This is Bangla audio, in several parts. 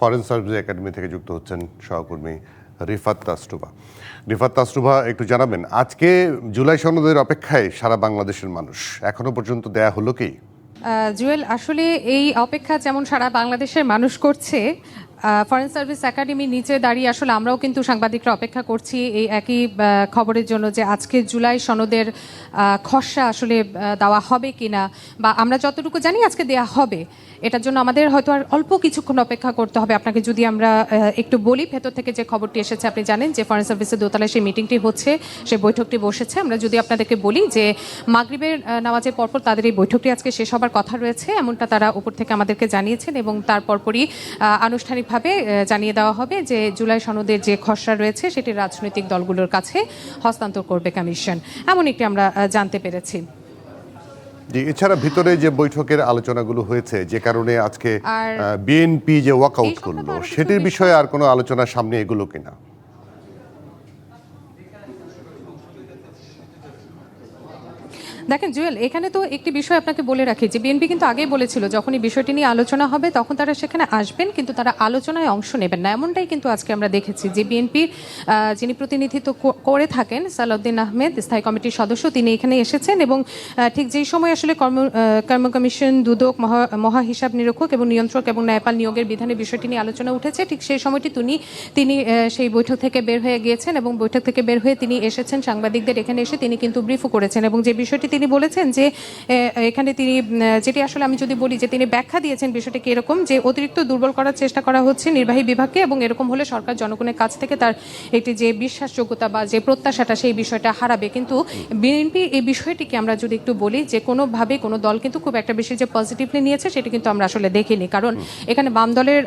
ফরেন সার্ভিস একাডেমি থেকে যুক্ত হচ্ছেন সহকর্মী রিফাত তাস্টুবা রিফাত তাস্টুবা একটু জানাবেন, আজকে জুলাই সনদের অপেক্ষায় সারা বাংলাদেশের মানুষ, এখনও পর্যন্ত দেয়া হলো কি? জুয়েল, আসলে এই অপেক্ষা যেমন সারা বাংলাদেশের মানুষ করছে ফরেন সার্ভিস একাডেমির নিচে দাঁড়িয়ে আসলে আমরাও কিন্তু সাংবাদিকরা অপেক্ষা করছি এই একই খবরের জন্য যে আজকে জুলাই সনদের খসড়া আসলে দেওয়া হবে কিনা বা আমরা যতটুকু জানি আজকে দেয়া হবে এটার জন্য আমাদের হয়তো আর অল্প কিছুক্ষণ অপেক্ষা করতে হবে। আপনাকে যদি আমরা একটু বলি ভেতর থেকে যে খবরটি এসেছে আপনি জানেন যে ফরেন সার্ভিসের দোতলায় সেই মিটিংটি হচ্ছে সেই বৈঠকটি বসেছে। আমরা যদি আপনাদেরকে বলি যে মাগরিবের নামাজের পরপর তাদের এই বৈঠকটি আজকে শেষ হবার কথা রয়েছে এমনটা তারা উপর থেকে আমাদেরকে জানিয়েছেন এবং তার পরপরই আহ, আহ, জানিয়ে দেওয়া হবে যে জুলাই সনদের যে খসড়া রয়েছে সেটি রাজনৈতিক দলগুলোর কাছে হস্তান্তর করবে কমিশন। এমন একটি আমরা জানতে পেরেছি। জি এছাড়া ভিতরে যে বৈঠকের আলোচনাগুলো হয়েছে যে কারণে আজকে বিএনপি যে ওয়াকআউট করল সেটির বিষয়ে আর কোনো আলোচনা সামনে এগুলো কিনা? দেখেন, জুয়েল, এখানে তো একটি বিষয় আপনাকে বলে রাখি, যে বিএনপি কিন্তু আগেই বলেছিল যখন এই বিষয়টি নিয়ে আলোচনা হবে, তখন তারা সেখানে আসবেন, কিন্তু তারা আলোচনায় অংশ নেবেন না। এমনটাই কিন্তু আজকে আমরা দেখেছি, যে বিএনপির যিনি প্রতিনিধিত্ব করে থাকেন, সালাউদ্দিন আহমেদ, স্থায়ী কমিটির সদস্য, তিনি এখানে এসেছেন এবং ঠিক যেই সময় আসলে কর্ম কর্ম কমিশন, দুদক, মহা মহা হিসাব নিরীক্ষক এবং নিয়ন্ত্রক এবং ন্যায়পাল নিয়োগের বিধানে বিষয়টি নিয়ে আলোচনা উঠেছে, ঠিক সেই সময়টি তিনি তিনি সেই বৈঠক থেকে বের হয়ে গিয়েছেন এবং বৈঠক থেকে বের হয়ে তিনি এসেছেন, সাংবাদিকদের এখানে এসে তিনি কিন্তু ব্রিফও করেছেন এবং যে বিষয়টি তিনি বলেছেন যে এখানে তিনি যেটি আসলে আমি যদি বলি যে তিনি ব্যাখ্যা দিয়েছেন বিষয়টি কি এরকম যে অতিরিক্ত দুর্বল করার চেষ্টা করা হচ্ছে নির্বাহী বিভাগকে এবং এরকম হলে সরকার জনগণের কাছ থেকে তার একটি যে বিশ্বাসযোগ্যতা বা যে প্রত্যাশাটা সেই বিষয়টা হারাবে। কিন্তু বিএনপি এই বিষয়টিকে আমরা যদি একটু বলি যে কোনোভাবে কোনো দল কিন্তু খুব একটা বেশি যে পজিটিভলি নিয়েছে সেটি কিন্তু আমরা আসলে দেখিনি। কারণ এখানে বাম দলের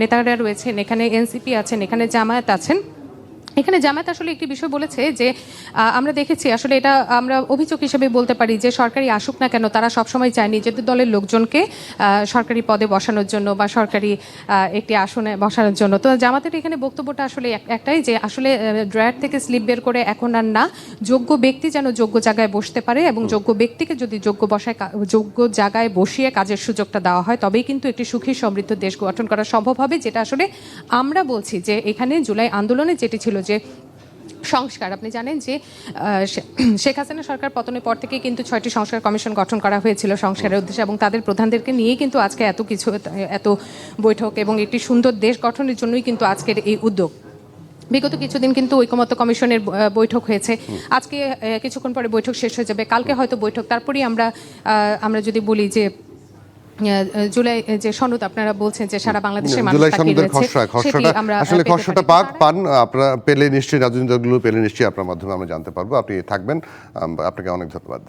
নেতারা রয়েছেন এখানে এনসিপি আছেন এখানে জামায়াত আছেন। এখানে জামায়াত আসলে একটি বিষয় বলেছে যে আমরা দেখেছি আসলে এটা আমরা অভিযোগ হিসেবে বলতে পারি যে সরকারি আসুক না কেন, তারা সবসময় চায় নিজেদের দলের লোকজনকে সরকারি পদে বসানোর জন্য বা সরকারি একটি আসনে বসানোর জন্য। তো জামাতের এখানে বক্তব্যটা আসলে একটাই যে আসলে ড্রয়ার থেকে স্লিপ বের করে এখন আর না, যোগ্য ব্যক্তি যেন যোগ্য জায়গায় বসতে পারে এবং যোগ্য ব্যক্তিকে যদি যোগ্য বসায় যোগ্য জায়গায় বসিয়ে কাজের সুযোগটা দেওয়া হয়, তবেই কিন্তু একটি সুখী সমৃদ্ধ দেশ গঠন করা সম্ভব হবে, যেটা আসলে আমরা বলছি যে এখানে জুলাই আন্দোলনে যেটি ছিল যে সংস্কার। আপনি জানেন যে শেখ হাসিনা সরকার পতনের পর থেকে কিন্তু ছয়টি সংস্কার কমিশন গঠন করা হয়েছিল সংস্কারের উদ্দেশ্যে এবং তাদের প্রধানদেরকে নিয়েই কিন্তু আজকে এত কিছু, এত বৈঠক এবং একটি সুন্দর দেশ গঠনের জন্যই কিন্তু আজকের এই উদ্যোগ। বিগত কিছুদিন কিন্তু ঐকমত্য কমিশনের বৈঠক হয়েছে। আজকে কিছুক্ষণ পরে বৈঠক শেষ হয়ে যাবে। কালকে হয়তো বৈঠক। তারপরেই আমরা আমরা যদি বলি যে জুলাই যে সনদ আপনারা বলছেন যে সারা বাংলাদেশের মানুষ জুলাই সনদের খসড়া খসড়াটা আসলে খসড়াটা পাক পান আপনারা পেলে নিশ্চয়ই রাজনৈতিক দলগুলো পেলে নিশ্চয়ই আপনার মাধ্যমে আমরা জানতে পারব। আপনি থাকবেন আপনাকে অনেক ধন্যবাদ।